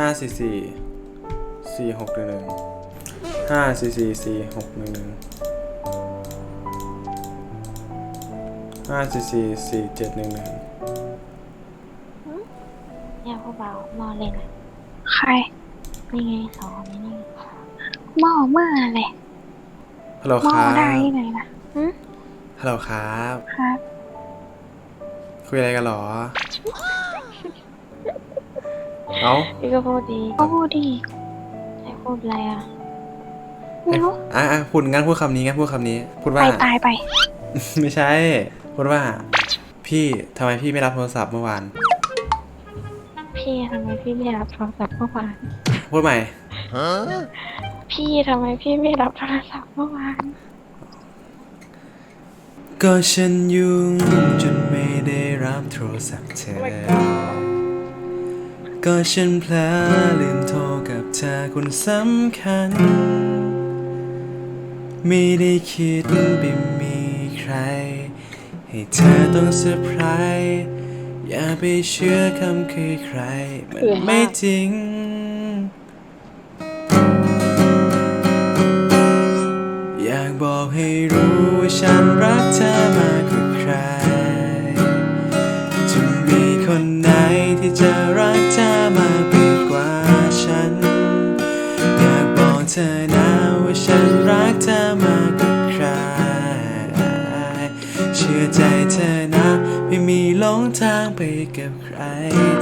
ห้าสี่สี่สี่หกหนึ่งหนึ่งห้าสี่สี่สี่หกหนึ่งหนึ่งห้าสี่สี่สี่เจ็ดหนึ่งหนึ่งเนี่ยพวกเรามอเล่นอะใครนี่ไงสองนี่นี่หม้อเมื่อเลยฮัลโหลหม้คอรับได้ที่ไหนล่ะฮัลโหลครับ ครับ คุยอะไรกันเหรอ เอ้าพี่ก็พูดดีก็พูดดีใครพูดอะไรอะไม่รู้อะอะพูดงั้นพูดคำนี้งั้นพูดคำนี้ พูดไปว่าตายไป ไม่ใช่ พูดว่า พี่ทำไมพี่ไม่รับโทรศัพท์เมื่อวาน พี่ทำไมพี่ไม่รับโทรศัพท์เมื่อวาน พูดใหม่พี่ทำไมพี่ไม่รับโทรศัพท์เมื่อวาน ก็ฉันยุ่งจนไม่ได้รับโทรศัพท์เธอ ก็ฉันเพลอลืมโทรกับเธอคนสำคัญ ไม่ได้คิดไปมีใคร ให้เธอต้องเซอร์ไพรส์อย่าไปเชื่อคำคือใคร มันไม่จริง อยากบอกให้รู้ว่าฉันรักเธอมากกว่าใคร จะมีคนไหนที่จะรัก ใจเธอนะ ไม่มีหลงทางไปกับใคร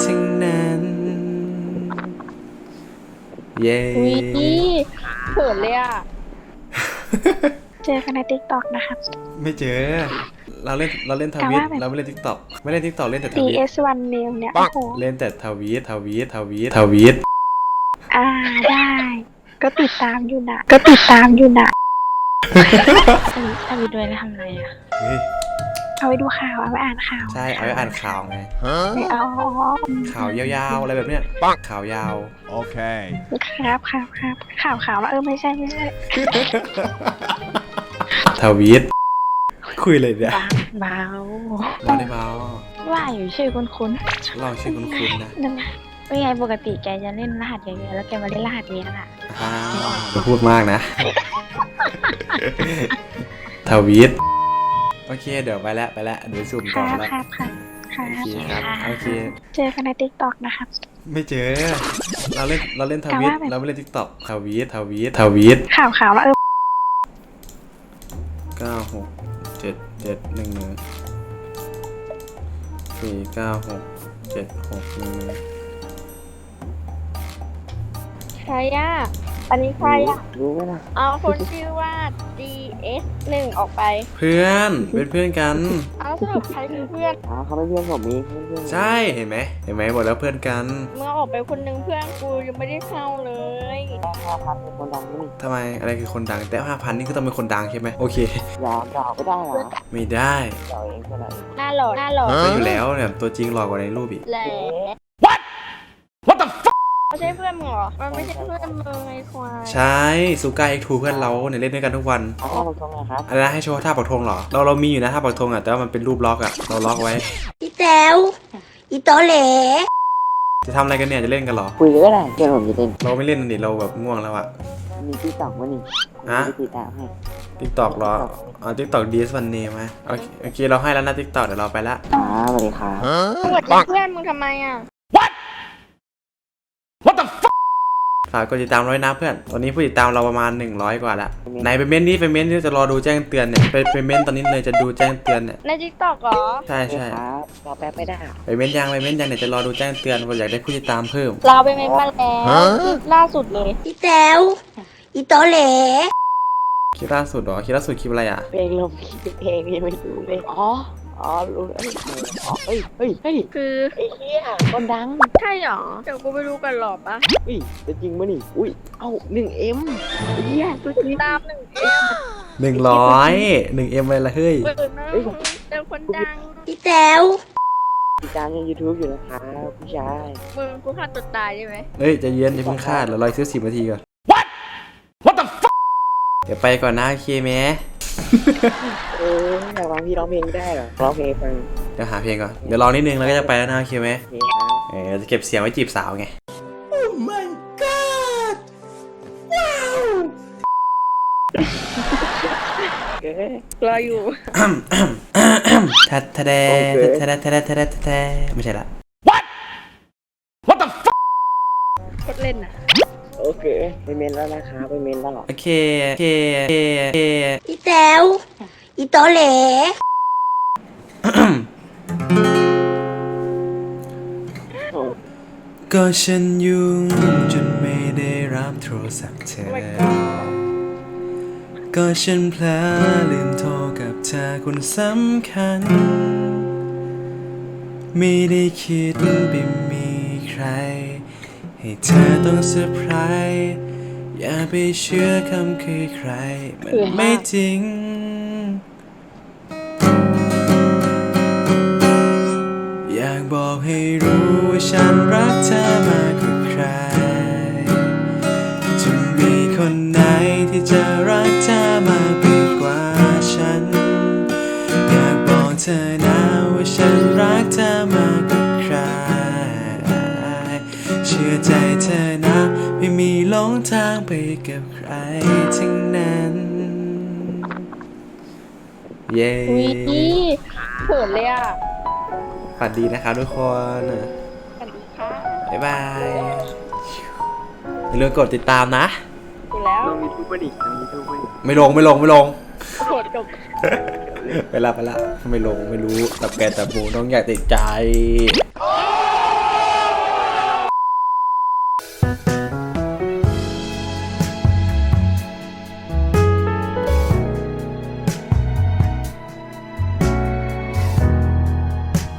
ทั้งนั้น เย้ อุ้ยเขินเลยอะ เจอกันในติ๊กต็อกนะครับ ไม่เจอ เราเล่นเราเล่นทแต่วิตว่าแบบ เราไม่เล่นทิกตอกไม่เล่นทิกตอกเล่นแต่ทวิต DS1 Name เนี่ย โอ้โห เล่นแต่ทวีตทวีตทวีตทวีตอ่าได้ ก็ติดตามอยู่นะก็ติดตามอยู่นะ ทวิตทวิตด้วยแล้วทำอะไรอะ เฮ้ย เอาไปดูข่าวเอาไปอ่านข่าวใช่เอาไว้อ่านข่าวไงไม่เอาข่าวยาวๆอะไรแบบเนี้ยข่าวยาว Okay. ครับครับครับข่าวข่าวแล้วเออไม่ใช่ไม่ใช่ทวีตคุยเลยเนี่ยเบาเราได้เมาว่าอยู่ชื่อคุ้นคุ้นลองชื่อคุณคุณนะนั่นนะๆไม่ไงปกติแกจะเล่นรหัสเยอะๆแล้วแกมาเล่นรหัสเนี้ยน่ะอ่าอย่าพูดมากนะทวีต โอเค เดี๋ยวไปแล้วไปแล้วเดี๋ยวสุ่มคต่อรับแล้วครับครับครัโอบเคครับโอเค เจอกันในติ๊กต็อกนะครับ ไม่เจอ เราเล่นเราเล่นทวีตแต่ว่าแบบ เราไม่เล่นทิกตอกทวีตทวีตทวีตข่าวข่าวแล้วเออเก้าหกเจ็ดเจ็ดหนึ่งหนึ่งสี่เก้าหกเจ็ดหกหนึ่งหนึ่งใครอะ อันนี้ใครอะรู้ไหมล่ะเอาคนชื่อว่า DS 1ออกไป เพื่อนเป็นเพื่อนกัน เอาสรุปใครคือเพื่อนอ้าวเขาไม่เพื่อนผมมีเพื่อนเพื่อนใช่เห็นไหมเห็นไหมบอกแล้วเพื่อนกันเมื่อออกไปคนหนึงเพื่อนกูยังไม่ได้เข้าเลย ห้าพันเป็นคนดังนี่ทำไมอะไรคือคนดังแต่ห้าพันนี่ก็ต้องเป็นคนดังใช่ไหมโอเคยาวดาวไม่ได้เหรอไม่ได้ดาวเองเท่าไหร่หน้าหล่อหน้าหล่อก็อยู่แล้วเนี่ยตัวจริงหล่อกว่าในรูปอีก แหละ What What the fuck ไม่ ใช่เพื่อนมึงเหรอ มันไม่ใช่เพื่อนมึงไอ้ควาย ใช่ซูก้าเอ็กทูเพื่อนเราเนี่ยเล่นด้วยกันทุกวันเอาข้าวมาชงหนะครับอะไรนะให้โชว์ท่าปักธงเหรอ เราเรามีอยู่นะท่าปักธงอะแต่ว่ามันเป็นรูปล็อกอะเราล็อกไว้ อีแต๋วอีโตเหลจะทำอะไรกันเนี่ยจะเล่นกันเหรอ คุยกันก็ได้เพื่อนผมจะเล่นเราไม่เล่นนี่เราแบบง่วงแล้วอะ มีที่ตอกมั้ยนี่ฮะ มีที่ตามให้ทิกตอกเหรออ๋อทิกตอกดีสวันเนมไหมโอเคโอเคเราให้แล้วนะทิกตอกเดี๋ยวเราไปละอ่าสวัสดีครับมึงกดจากเพื่อนมึงทำไมอะ ฝากกดติดตามร้อยนะเพื่อน ตอนนี้ผู้ติดตามเราประมาณ 100 กว่าละไหนไปเม้นนี่ไปเม้นนี่จะรอดูแจ้งเตือนเนี่ยไปไปเม้นตอนนี้เลยจะดูแจ้งเตือนเนี่ยใน TikTok เหรอ ใช่สวัสดีใช่ครับรอแป๊บไม่ได้เหรอไปเม้นยังไปเม้นยังเนี่ยจะรอดูแจ้งเตือนว่าอยากได้ผู้ติดตามเพิ่ม เราไปเมนมาแล้วล่าสุดเลยอีแต๋วอีโตเหลคลิปล่าสุดเหรอคลิปล่าสุดคลิปอะไรอะเพลงลมคิดเพลงนี่ไม่รู้เลยอ๋อ อ๋อรู้แล้วอ๋อเฮ้ยเฮ้ยเฮ้ยคือไอ้เหี้ยคนดังใช่เหรอเดี๋ยวกูไปดูกันหรอปะเฮ้ยเป็นจริงมั้ยนี่อุ้ยเอ้าหนึ่งเอ็มเหี้ยตัวจริงตามหนึ่งเอหนึ่งร้อยหนึ่งเอ็มเลยละเฮ้ยเปิดนะเจอคนดังอีแต๋วติดตามในยูทูบอยู่นะครับผู้ชายมึงกูฆ่าตัวตายใช่ไหมเฮ้ยใจะเย็นอย่าเพิ่งคาดเรารออีกสักสิบนาทีก่อน What What the fuck เดี๋ยวไปก่อนนะโอเคไหม เอออยากร้องพี่ร้องเพลงได้เหรอร้องเพลงฟังเดี๋ยวหาเพลงก่อน เดี๋ยวรอนิดนึงแล้วก็จะไปแล้วนะโอเคไหมเพลงนะเออจะเก็บเสียงไว้จีบสาวไง เออ รออยู่ ทัดทะแดโอเค ทัดทะแดทัดทะแดทัดทะแดทัดทะแดไม่ใช่ละ What What the What เล่นนะ เคไปเมนแล้วนะคะไปเมนแล้วโอเคโอเคโอเคโอเคอีแต๋วอีโตเหลก็ฉันยุ่งจนไม่ได้รับโทรศัพท์เธอ ก็ฉันเพลอลืมโทรกับเธอคนสำคัญ ไม่ได้คิดไปมีใคร ให้เธอต้องเซอร์ไพรส์อย่าไปเชื่อคำคือใคร มันไม่จริง อยากบอกให้รู้ว่าฉันรักเธอมา ไม่มีหลงทางไปกับใครทั้งนั้น เย้วิเขินเลยอะฝันดีนะครับทุกคนสวัสดีค่ะบ๊ายบายอย่าลืมกดติดตามนะ กูแล้วน้องมีทูบดิน้องมีทูบดิไม่ลงไม่ลงไม่ลงโกรธจบไปละไปละไม่ลงไม่รู้ตับแกนตับหมูน้องอยากติดใจ